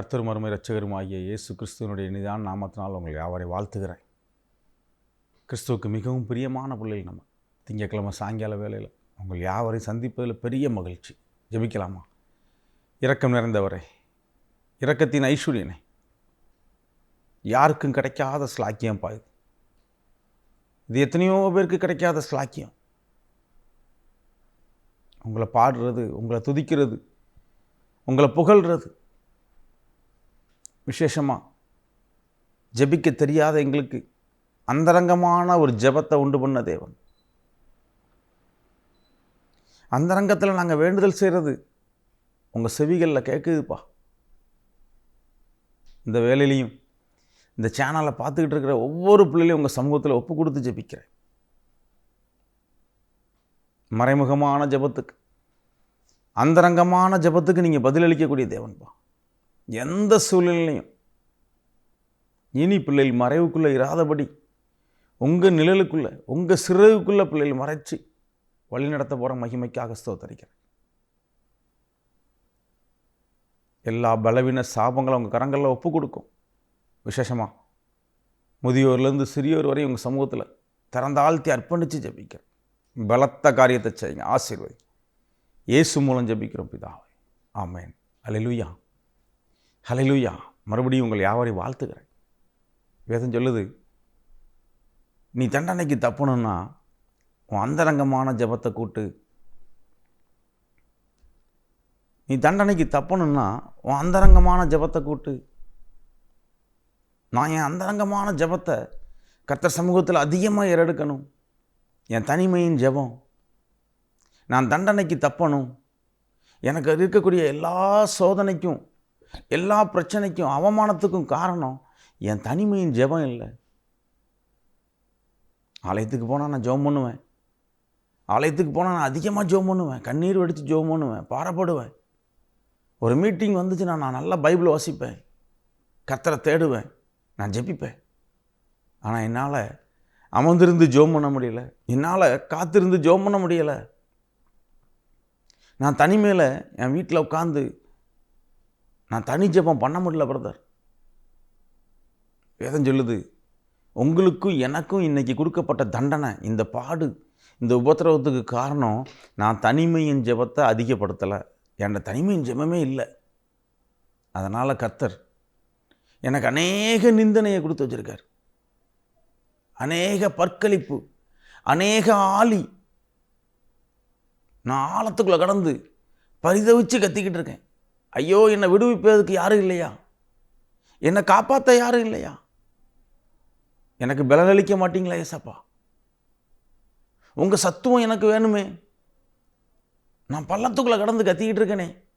கர்த்தர் மறுமை ரட்சகரும் ஆகிய இயேசு கிறிஸ்துவனுடைய நிதான நாமத்தினால் உங்களை அவரை வாழ்த்துகிறேன். கிறிஸ்துவுக்கு மிகவும் பிரியமான பிள்ளைகள் நம்ம. திங்கட்கிழமை சாயங்கால வேலையில் உங்கள் யாவரையும் சந்திப்பதில் பெரிய மகிழ்ச்சி. ஜபிக்கலாமா? இரக்கம் நிறைந்தவரை இரக்கத்தின் ஐஸ்வர்யனை யாருக்கும் கிடைக்காத ஸ்லாக்கியம் பாயுது இது. எத்தனையோ பேருக்கு கிடைக்காத ஸ்லாக்கியம் உங்களை பாடுறது உங்களை துதிக்கிறது உங்களை புகழ்கிறது விசேஷமாக ஜபிக்க தெரியாத எங்களுக்கு அந்தரங்கமான ஒரு ஜெபத்தை உண்டு பண்ண தேவன். அந்தரங்கத்தில் நாங்கள் வேண்டுதல் செய்கிறது உங்கள் செவிகளில் கேட்குதுப்பா இந்த வேலையிலையும் இந்த சேனலை பார்த்துக்கிட்டு இருக்கிற ஒவ்வொரு பிள்ளைகளையும் உங்கள் சமூகத்தில் ஒப்பு கொடுத்து ஜெபிக்கிறேன். மறைமுகமான ஜெபத்துக்கு அந்தரங்கமான ஜெபத்துக்கு நீங்கள் பதிலளிக்கக்கூடிய தேவன்பா. எந்த சூழ்நிலையும் இனி பிள்ளைகள் மறைவுக்குள்ளே இராதபடி உங்கள் நிழலுக்குள்ளே உங்கள் சிறகுக்குள்ளே பிள்ளைகள் மறைச்சு வழிநடத்த போகிற மகிமைக்காக ஸ்தோத்தரிக்கிறேன். எல்லா பலவீன சாபங்களும் உங்கள் கரங்களில் ஒப்பு கொடுக்கும். விசேஷமாக முதியோர்லேருந்து சிறியோர் வரை உங்கள் சமூகத்தில் திறந்தாழ்த்தி அர்ப்பணித்து ஜபிக்கிறேன். பலத்த காரியத்தை செய்யுங்க ஆசீர்வதி இயேசு மூலம் ஜெபிக்கிறோம் பிதாவை. ஆமேன். ஹalleluya. ஹalleluya. மறுபடியும் உங்களை யாவரையும் வாழ்த்துக்கிறேன் வேதம் சொல்லுது நீ தண்டனைக்கு தப்பணும்னா உன் அந்தரங்கமான ஜெபத்தை கூட்டு. நீ தண்டனைக்கு தப்பணும்னா உன் அந்தரங்கமான ஜெபத்தை கூட்டு. நான் என் அந்தரங்கமான ஜெபத்தை கர்த்தர் சமூகத்தில் அதிகமாக ஏறெடுக்கணும். என் தனிமையின் ஜெபம். நான் தண்டனைக்கு தப்பணும். எனக்கு இருக்கக்கூடிய எல்லா சோதனைக்கும் எல்லா பிரச்சனைக்கும் அவமானத்துக்கும் காரணம் என் தனிமையின் ஜெபம் இல்லை. ஆலயத்துக்கு போனால் நான் ஜெபம் பண்ணுவேன். ஆலயத்துக்கு போனால் நான் அதிகமாக ஜெபம் பண்ணுவேன். கண்ணீர் வெடித்து ஜெபம் பண்ணுவேன். பாரப்படுவேன். ஒரு மீட்டிங் வந்துச்சுன்னா நான் நல்லா பைபிள் வாசிப்பேன். கத்தரை தேடுவேன். நான் ஜெபிப்பேன். ஆனால் என்னால் அமர்ந்திருந்து ஜோம் பண்ண முடியல. என்னால் காத்திருந்து ஜோம் பண்ண முடியலை. நான் தனிமையில் என் வீட்டில் உட்காந்து நான் தனி ஜெபம் பண்ண முடியல பிரதர் வேதம் சொல்லுது உங்களுக்கும் எனக்கும் இன்றைக்கி கொடுக்கப்பட்ட தண்டனை இந்த பாடு இந்த உபத்திரவத்துக்கு காரணம் நான் தனிமையின் ஜெபத்தை அதிகப்படுத்தலை. என் தனிமையின் ஜெபமே இல்லை. அதனால் கர்த்தர் எனக்கு அநேக நிந்தனையை கொடுத்து வச்சுருக்கார். அநேக பற்களிப்பு அநேக ஆலி நான் ஆழத்துக்குள்ளே கடந்து பரிதவிச்சு கத்திக்கிட்டு இருக்கேன். ஐயோ என்னை விடுவிப்பதற்கு யாரும் இல்லையா? என்னை காப்பாற்ற யாரும் இல்லையா? எனக்கு பலனளிக்க மாட்டீங்களா ஏசப்பா? உங்கள் சத்துவம் எனக்கு வேணுமே. நான் பள்ளத்துக்குள்ளே கடந்து கத்திக்கிட்டு இருக்கேனே.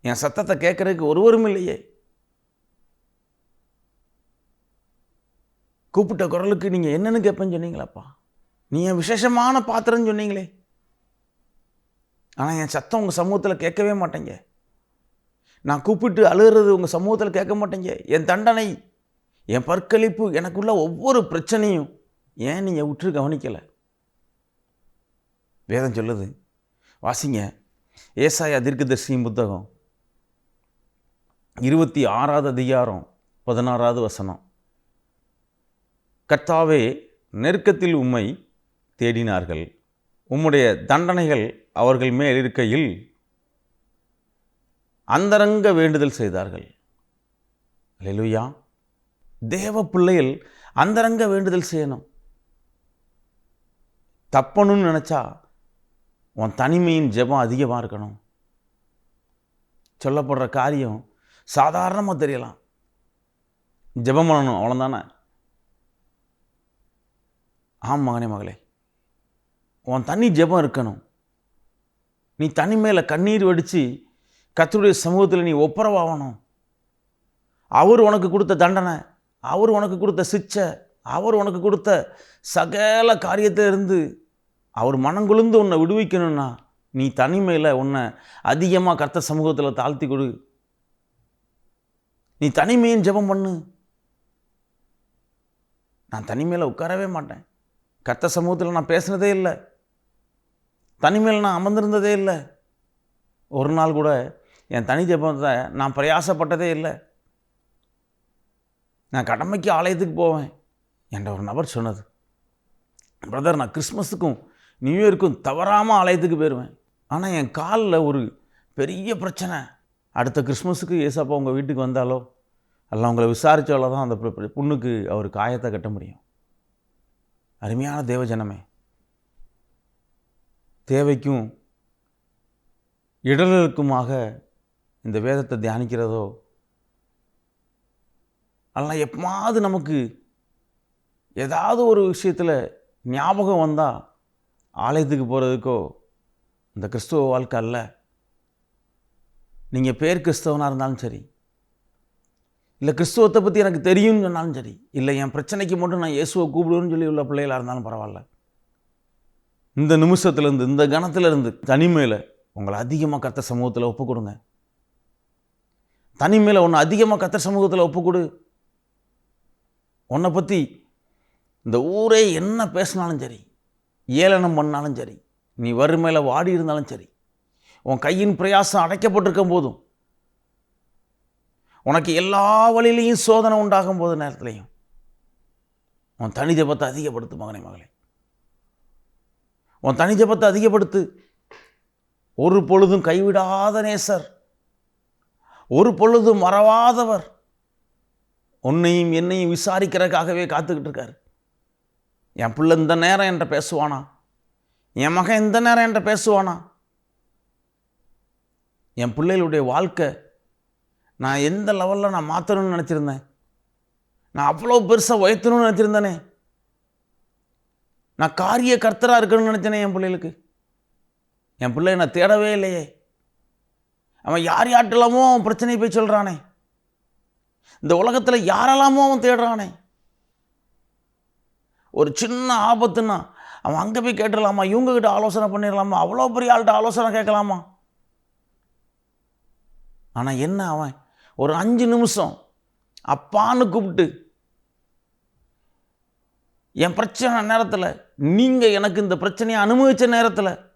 என் சத்தத்தை கேட்கறதுக்கு ஒருவரும் இல்லையே. கூப்பிட்ட குரலுக்கு நீங்கள் என்னென்னு கேட்பேன்னு சொன்னீங்களாப்பா? நீ என் விசேஷமான பாத்திரம்னு சொன்னீங்களே. ஆனால் என் சத்தம் உங்கள் சமூகத்தில் கேட்கவே மாட்டேங்க. நான் கூப்பிட்டு அழுகிறது உங்கள் சமூகத்தில் கேட்க மாட்டேங்க. என் தண்டனை என் பற்களிப்பு எனக்குள்ள ஒவ்வொரு பிரச்சனையும் ஏன் நீங்கள் உற்று கவனிக்கலை? வேதம் சொல்லுது. வாசிங்க. ஏசாயா தீர்க்கதரிசியின் புத்தகம். இருபத்தி ஆறாவது அதிகாரம் பதினாறாவது வசனம். கர்த்தாவே நெருக்கத்தில் உம்மை தேடினார்கள். உம்முடைய தண்டனைகள் அவர்கள் மேல் இருக்கையில் அந்தரங்க வேண்டுதல் செய்தார்கள். லெலுயா தேவ பிள்ளையில் அந்தரங்க வேண்டுதல் செய்யணும். தப்பணும்னு நினச்சா உன் தனிமையின் ஜெபம் அதிகமாக இருக்கணும். சொல்லப்படுற காரியம் சாதாரணமாக தெரியலாம். ஜெபம் பண்ணணும் அவ்வளோதானே ஆம் மகனே மகளே. உன் தனி ஜெபம் இருக்கணும். நீ தனிமையில் கண்ணீர் வடித்து கத்தருடைய சமூகத்தில் நீ ஒப்புரவாகணும் அவர் உனக்கு கொடுத்த தண்டனை அவர் உனக்கு கொடுத்த சிச்சை அவர் உனக்கு கொடுத்த சகல காரியத்திலிருந்து அவர் மனங்குழுந்து உன்னை விடுவிக்கணும்னா நீ தனிமையில் உன்னை அதிகமாக கர்த்த சமூகத்தில் தாழ்த்தி கொடு. நீ தனிமையும் ஜெபம் பண்ணு. நான் தனிமையில் உட்காரவே மாட்டேன். கர்த்த சமூகத்தில் நான் பேசுனதே இல்லை. தனிமையில் நான் அமர்ந்திருந்ததே இல்லை. ஒரு நாள் கூட என் தனி ஜபத்தை நான் பிரயாசப்பட்டதே இல்லை. நான் கடமைக்கு ஆலயத்துக்கு போவேன் என்ற ஒரு நபர் சொன்னது. பிரதர் நான் கிறிஸ்மஸுக்கும் நியூ இயருக்கும் தவறாமல் ஆலயத்துக்கு போயிடுவேன் ஆனால் என் காலில் ஒரு பெரிய பிரச்சனை. அடுத்த கிறிஸ்மஸுக்கு ஏசப்பா உங்கள் வீட்டுக்கு வந்தாலோ? அல்ல உங்களை விசாரித்தாலோ தான் அந்த பொண்ணுக்கு அவர் காயத்தை கட்ட முடியும். அருமையான தேவஜனமே தேவைக்கும் இடர்களுக்குமாக இந்த வேதத்தை தியானிக்கிறதோ அதெல்லாம் எப்பமாவது நமக்கு ஏதாவது ஒரு விஷயத்தில் ஞாபகம் வந்தால் ஆலயத்துக்கு போகிறதுக்கோ இந்த கிறிஸ்துவ வாழ்க்கை அல்ல. நீங்கள் பேர் கிறிஸ்தவனாக இருந்தாலும் சரி இல்லை கிறிஸ்துவத்தை பற்றி எனக்கு தெரியும்னு சொன்னாலும் சரி இல்லை என் பிரச்சனைக்கு மட்டும் நான் இயேசுவை கூப்பிடுவேன்னு சொல்லி உள்ள பிள்ளைகளாக இருந்தாலும் பரவாயில்ல. இந்த நிமிஷத்துலேருந்து இந்த கணத்துலேருந்து தனிமையில் உங்களை அதிகமாக கத்த சமூகத்தில் ஒப்பு கொடுங்க. தனிமையில் ஒன்று அதிகமாக கத்த சமூகத்தில் ஒப்பு கொடு. உன்னை பற்றி இந்த ஊரே என்ன பேசினாலும் சரி ஏளனம் பண்ணாலும் சரி நீ வறுமையில் வாடி இருந்தாலும் சரி உன் கையின் பிரயாசம் அடைக்கப்பட்டிருக்கும் போதும் உனக்கு எல்லா வழியிலையும் சோதனை உண்டாகும் போது நேரத்துலையும் உன் தனிதபத்தை அதிகப்படுத்து மகனே மகளே. உன் தனி ஜபத்தை அதிகப்படுத்து. ஒரு பொழுதும் கைவிடாத நேசர். ஒரு பொழுதும் மறவாதவர். உன்னையும் என்னையும் விசாரிக்கிறதுக்காகவே காத்துக்கிட்டு இருக்கார். என் பிள்ளை இந்த நேரம் என்கிட்ட பேசுவானா? என் மகன் இந்த நேரம் என்கிட்ட பேசுவானா? என் பிள்ளைகளுடைய வாழ்க்கை நான் எந்த லெவலில் நான் மாற்றணும்னு நினச்சிருந்தேன்? நான் அவ்வளோ பெருசாக உயர்த்தணும்னு நினச்சிருந்தேனே. நான் காரிய கர்த்தராக இருக்கணும்னு நினச்சேனே என் பிள்ளைகளுக்கு. என் பிள்ளை நான் தேடவே இல்லையே. அவன் யார் யார்ட்டெல்லாமோ அவன் பிரச்சனையை போய் சொல்கிறானே இந்த உலகத்தில் யாரெல்லாமோ அவன் தேடுறானே. ஒரு சின்ன ஆபத்துன்னா அவன் அங்கே போய் கேட்டுடலாமா? இவங்ககிட்ட ஆலோசனை பண்ணிடலாமா? அவ்வளோ பெரிய ஆள்கிட்ட ஆலோசனை கேட்கலாமா? ஆனால் என்ன அவன்? ஒரு அஞ்சு நிமிஷம் அப்பான்னு கூப்பிட்டு என் பிரச்சனை நேரத்தில் நீங்கள் எனக்கு இந்த பிரச்சனையை அனுபவித்த நேரத்தில்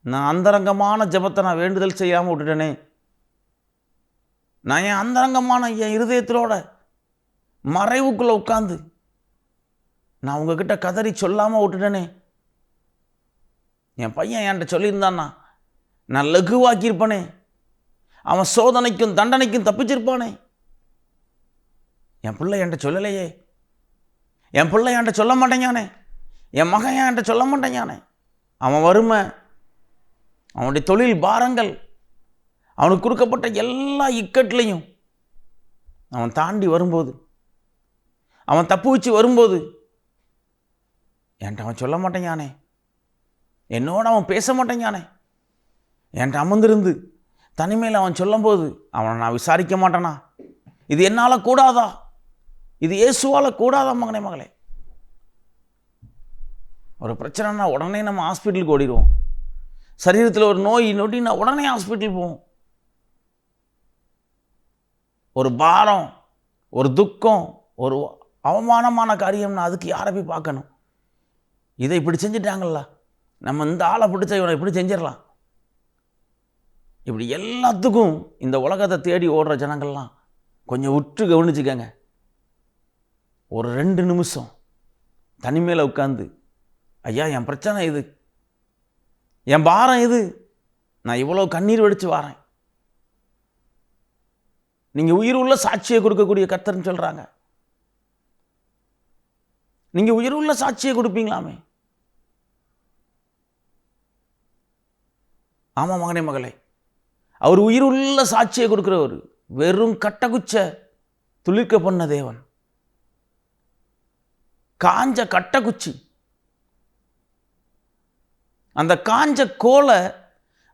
நான் அந்தரங்கமான ஜெபத்தை நான் வேண்டுதல் செய்யாமல் விட்டுட்டேனே. நான் என் அந்தரங்கமான என் இருதயத்திலோட மறைவுக்குள்ளே உட்காந்து நான் உங்ககிட்ட கதறி சொல்லாமல் விட்டுட்டேனே. என் பையன் என்கிட்ட சொல்லியிருந்தான்னா நான் லகுவாக்கியிருப்பனே. அவன் சோதனைக்கும் தண்டனைக்கும் தப்பிச்சிருப்பானே. என் பிள்ளை என்கிட்ட சொல்லலையே. என் பிள்ளை என்கிட்ட சொல்ல மாட்டேங்கானே என் மகன் என்கிட்ட சொல்ல மாட்டேங்கானே அவன் வறுமை அவனுடைய தொழில் பாரங்கள் அவனுக்கு கொடுக்கப்பட்ட எல்லா இக்கட்லையும் அவன் தாண்டி வரும்போது அவன் தப்பு வச்சு வரும்போது என்கிட்ட அவன் சொல்ல மாட்டேங்கானே என்னோட அவன் பேச மாட்டேங்கானே என்கிட்ட அமர்ந்திருந்து தனிமையில் அவன் சொல்லும்போது அவனை நான் விசாரிக்க மாட்டேனா? இது என்னால் கூடாதா? இது இயேசுவால் கூடாதா மகனே மகளே. ஒரு பிரச்சனைனா உடனே நம்ம ஹாஸ்பிட்டலுக்கு ஓடிடுவோம். சரீரத்தில் ஒரு நோய் நொடினா உடனே ஹாஸ்பிட்டல் போவோம். ஒரு பாரம் ஒரு துக்கம் ஒரு அவமானமான காரியம்னா அதுக்கு யாரை போய் பார்க்கணும்? இதை இப்படி செஞ்சிட்டாங்கல்ல. நம்ம இந்த ஆளை பிடிச்ச இவனை இப்படி செஞ்சிடலாம். இப்படி எல்லாத்துக்கும் இந்த உலகத்தை தேடி ஓடுற ஜனங்கள்லாம் கொஞ்சம் உற்று கவனிச்சுக்கங்க. ஒரு ரெண்டு நிமிஷம் தனிமையில் உட்காந்து ஐயா என் பிரச்சனை இது. என் பாரம் இது. நான் இவ்வளோ கண்ணீர் வெடித்து வாரேன். நீங்கள் உயிர் உள்ள சாட்சியை கொடுக்கக்கூடிய கர்த்தர்னு சொல்கிறாங்க நீங்கள் உயிர் உள்ள சாட்சியை கொடுப்பீங்களாமே? ஆமாம் மகனே மகளே. அவர் உயிர் உள்ள சாட்சியை கொடுக்குறவர் வெறும் கட்டகுச்ச துளிர்க்க பண்ண தேவன். காஞ்ச கட்டக்குச்சி. அந்த காஞ்ச கோலை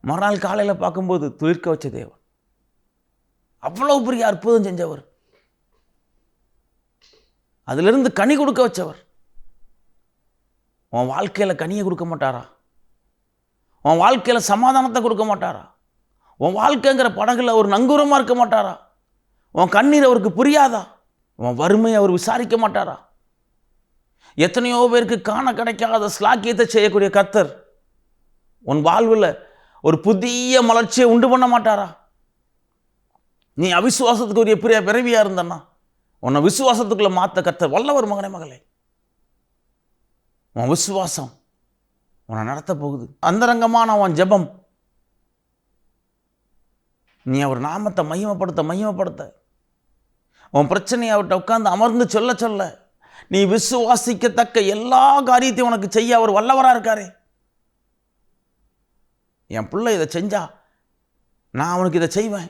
மறுநாள் காலையில் பார்க்கும்போது துளிர்க்க வச்ச தேவன். அவ்வளோ பெரிய அற்புதம் செஞ்சவர். அதிலிருந்து கனி கொடுக்க வச்சவர். உன் வாழ்க்கையில் கனியை கொடுக்க மாட்டாரா? உன் வாழ்க்கையில் சமாதானத்தை கொடுக்க மாட்டாரா? உன் வாழ்க்கைங்கிற படகுல ஒரு நங்கூரமாக இருக்க மாட்டாரா? உன் கண்ணீர் அவருக்கு புரியாதா? உன் வறுமையை அவர் விசாரிக்க மாட்டாரா? எத்தனையோ பேருக்கு காண கிடைக்காத ஸ்லாக்கியத்தை செய்யக்கூடிய கத்தர் உன் வாழ்வில் ஒரு புதிய மலர்ச்சியை உண்டு பண்ண மாட்டாரா? நீ அவிசுவாசத்துக்கு ஒரு பிற பிறவியாக இருந்தன்னா உன்னை விசுவாசத்துக்குள்ளே மாற்ற கத்தர் வல்லவர் மகனே மகளே. உன் விசுவாசம் உன்னை நடத்த போகுது. அந்தரங்கமான உன் ஜெபம் நீ அவர் நாமத்தை மையமப்படுத்த மையமப்படுத்த உன் பிரச்சனையை அவர்கிட்ட உட்காந்து அமர்ந்து சொல்ல சொல்ல நீ விசுவாசிக்கத்தக்க எல்லா காரியத்தையும் உனக்கு செய்ய அவர் வல்லவராக இருக்காரே. என் பிள்ளை இதை செஞ்சா நான் அவனுக்கு இதை செய்வேன்.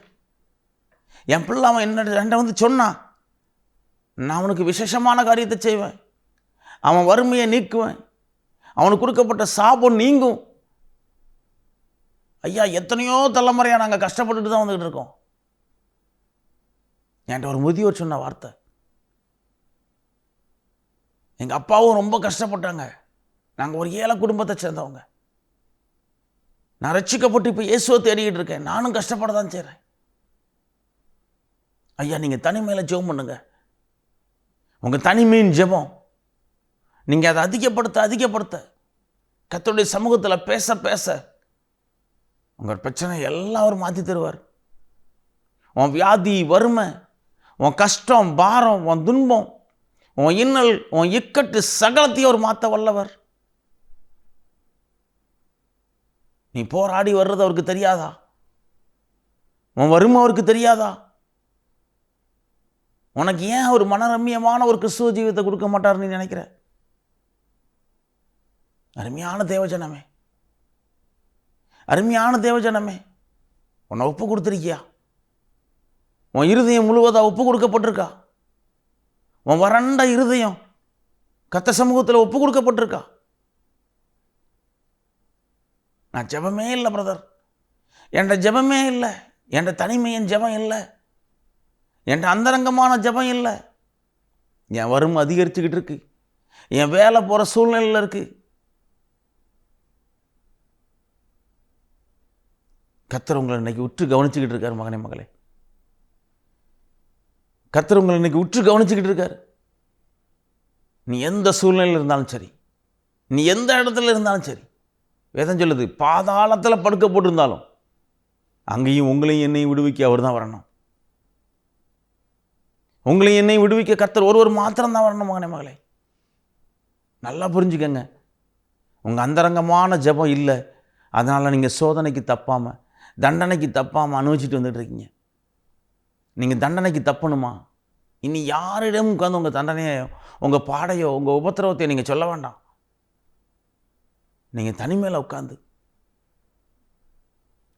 என் பிள்ளை அவன் என்ன ரெண்டை வந்து சொன்னான் நான் அவனுக்கு விசேஷமான காரியத்தை செய்வேன். அவன் வறுமையை நீக்குவேன். அவனுக்கு கொடுக்கப்பட்ட சாபம் நீங்கும். ஐயா எத்தனையோ தலைமுறையாக நாங்கள் கஷ்டப்பட்டுட்டு தான் வந்துக்கிட்டு இருக்கோம். என்கிட்ட ஒரு முதியோர் சொன்ன வார்த்தை. எங்கள் அப்பாவும் ரொம்ப கஷ்டப்பட்டாங்க. நாங்கள் ஒரு ஏழை குடும்பத்தை சேர்ந்தவங்க. நான் ரட்சிக்கப்பட்டு இப்போ இயேசுவை தேடிக்கிட்டு இருக்கேன். நானும் கஷ்டப்பட தான் செய்கிறேன் ஐயா நீங்கள் தனிமையில் ஜெபம் பண்ணுங்க. உங்கள் தனிமையின் ஜெபம். நீங்கள் அதை அதிகப்படுத்த அதிகப்படுத்த. கத்தருடைய சமூகத்தில் பேச பேச. உங்கள் பிரச்சனை எல்லாம் அவர் மாற்றி தருவார். உன் வியாதி வறுமை உன் கஷ்டம் பாரம் உன் துன்பம் உன் இன்னல் உன் இக்கட்டு சகலத்தையும் அவர் மாற்ற வல்லவர். நீ போராடி வர்றது அவருக்கு தெரியாதா? உன் வறுமை அவருக்கு தெரியாதா? உனக்கு ஏன் ஒரு மனரம்யமான ஒரு கிறிஸ்துவ ஜீவிதத்தை கொடுக்க மாட்டார் நீ நினைக்கிற? அருமையான தேவஜனமே. அருமையான தேவஜனமே. உன்னை ஒப்பு கொடுத்துருக்கியா? உன் இருதயம் முழுவதாக ஒப்பு கொடுக்கப்பட்டிருக்கா? உன் வறண்ட இருதயம் கத்த சமூகத்தில் ஒப்பு கொடுக்கப்பட்டிருக்கா? நான் ஜெபமே இல்லை பிரதர் என்ட ஜெபமே இல்லை. என்ட தனிமையின் ஜெபம் இல்லை. என்ட அந்தரங்கமான ஜெபம் இல்லை. என் வறுமை அதிகரிச்சுக்கிட்டு இருக்கு. என் வேலை போகிற சூழ்நிலையில் இருக்கு. கத்தர் உங்களை இன்னைக்கு உற்று கவனிச்சுக்கிட்டு இருக்கார் மகனே மகளே. கர்த்தர் உங்களை இன்னைக்கு உற்று கவனிச்சுக்கிட்டு இருக்கார். நீ எந்த சூழ்நிலையில் இருந்தாலும் சரி நீ எந்த இடத்துல இருந்தாலும் சரி வேதம் சொல்லுது பாதாளத்தில் படுக்க போட்டிருந்தாலும் அங்கேயும் உங்களையும் என்னையும் விடுவிக்க அவர் தான் வரணும். உங்களையும் என்னையும் விடுவிக்க கத்தர் ஒருவர் மாத்திரம்தான் வரணும் மகனே மகளே. நல்லா புரிஞ்சுக்கங்க. உங்கள் அந்தரங்கமான ஜெபம் இல்லை. அதனால் நீங்கள் சோதனைக்கு தப்பாமல் தண்டனைக்கு தப்பாமல் அனுபவிச்சுட்டு வந்துட்டுருக்கீங்க நீங்கள் தண்டனைக்கு தப்பணுமா? இனி யாரிடமும் உட்காந்து உங்கள் தண்டனையோ உங்கள் பாடையோ உங்கள் உபத்திரவத்தையோ நீங்கள் சொல்ல வேண்டாம். நீங்கள் தனிமையில் உட்காந்து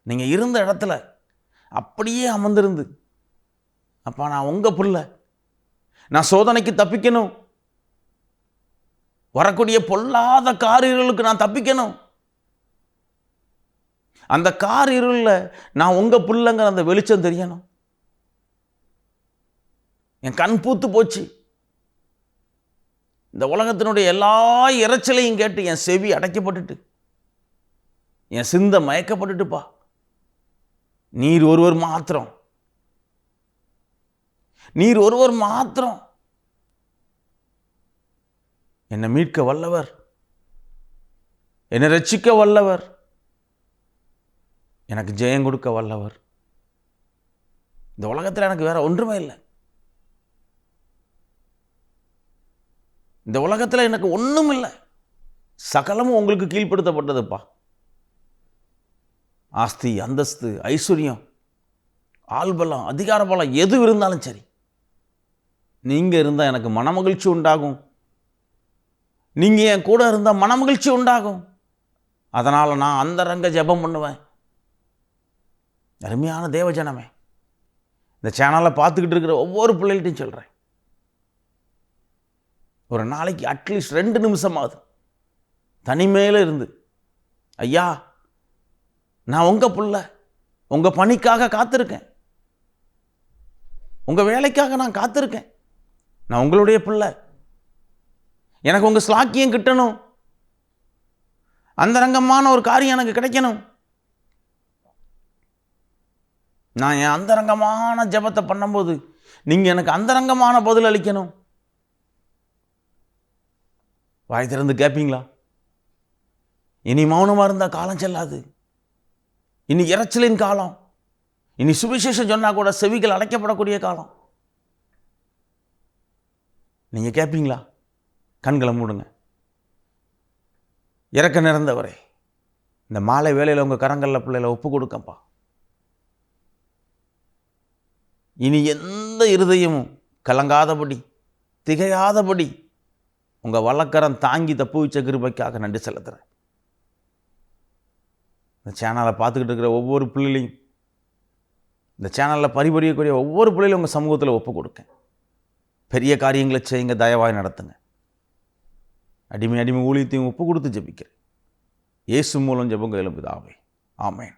நீங்கள் இருந்த இடத்துல அப்படியே அமர்ந்திருந்து அப்பா நான் உங்கள் பிள்ளை நான் சோதனைக்கு தப்பிக்கணும். வரக்கூடிய பொல்லாத காரியர்களுக்கு நான் தப்பிக்கணும். அந்த கார் இருளில் நான் உங்கள் பிள்ளைங்கிற அந்த வெளிச்சம் தெரியணும். என் கண் பூத்து போச்சு. இந்த உலகத்தினுடைய எல்லா இறைச்சலையும் கேட்டு என் செவி அடைக்கப்பட்டுட்டு என் சிந்தை மயக்கப்பட்டுட்டுப்பா. நீர் ஒருவர் மாத்திரம். நீர் ஒருவர் மாத்திரம். என்னை மீட்க வல்லவர். என்னை ரட்சிக்க வல்லவர். எனக்கு ஜெயம் கொடுக்க வல்லவர். இந்த உலகத்தில் எனக்கு வேற ஒன்றுமே இல்லை. இந்த உலகத்தில் எனக்கு ஒன்றும் இல்லை. சகலமும் உங்களுக்கு கீழ்ப்படுத்தப்பட்டதுப்பா. ஆஸ்தி அந்தஸ்து ஐஸ்வர்யம் ஆள்பலம் அதிகார பலம் எது இருந்தாலும் சரி. நீங்கள் இருந்தால் எனக்கு மனமகிழ்ச்சி உண்டாகும். நீங்கள் என் கூட இருந்தால் மனமகிழ்ச்சி உண்டாகும். அதனால் நான் அந்த ரங்க ஜெபம் பண்ணுவேன். அருமையான தேவஜனமே இந்த சேனலை பார்த்துக்கிட்டு இருக்கிற ஒவ்வொரு பிள்ளைகள்ட்டையும் சொல்கிறேன் ஒரு நாளைக்கு அட்லீஸ்ட் ரெண்டு நிமிஷமாவது. தனிமையில் இருந்து. ஐயா நான் உங்கள் பிள்ள. உங்கள் பணிக்காக காத்திருக்கேன். உங்கள் வேலைக்காக நான் காத்திருக்கேன். நான் உங்களுடைய பிள்ளை. எனக்கு உங்கள் ஸ்லாக்கியம் கிட்டணும். அந்தரங்கமான ஒரு காரியம் எனக்கு கிடைக்கணும். நான் என் அந்தரங்கமான ஜெபத்தை பண்ணும்போது நீங்கள் எனக்கு அந்தரங்கமான பதில் அளிக்கணும் வாய் திறந்து கேட்பீங்களா இனி மௌனமாக இருந்தால் காலம் செல்லாது. இனி இறைச்சலின் காலம். இனி சுவிசேஷம் சொன்னால் கூட செவிகள் அடைக்கப்படக்கூடிய காலம். நீங்கள் கேட்பீங்களா கண்களை மூடுங்க. இறக்க நிறந்தவரே இந்த மாலை வேலையில் உங்கள் கரங்களில் பிள்ளைகளை ஒப்பு கொடுக்கப்பா. இனி எந்த இருதயமும் கலங்காதபடி திகையாதபடி உங்கள் வழக்கரம் தாங்கி தப்பு வச்ச கிருபைக்காக நன்றி செலுத்துகிறேன் இந்த சேனலை பார்த்துக்கிட்டு இருக்கிற ஒவ்வொரு பிள்ளைகளையும் இந்த சேனலில் பரிபறியக்கூடிய ஒவ்வொரு பிள்ளைகளும் உங்கள் சமூகத்தில் ஒப்பு கொடுக்க பெரிய காரியங்களை செய்யுங்க தயவாய் நடத்துங்க. அடிமை அடிமை ஊழியத்தையும் ஒப்பு கொடுத்து ஜெபிக்கிறேன். இயேசு மூலம் ஜெபங்க எழுப்புதாவே ஆமேன்.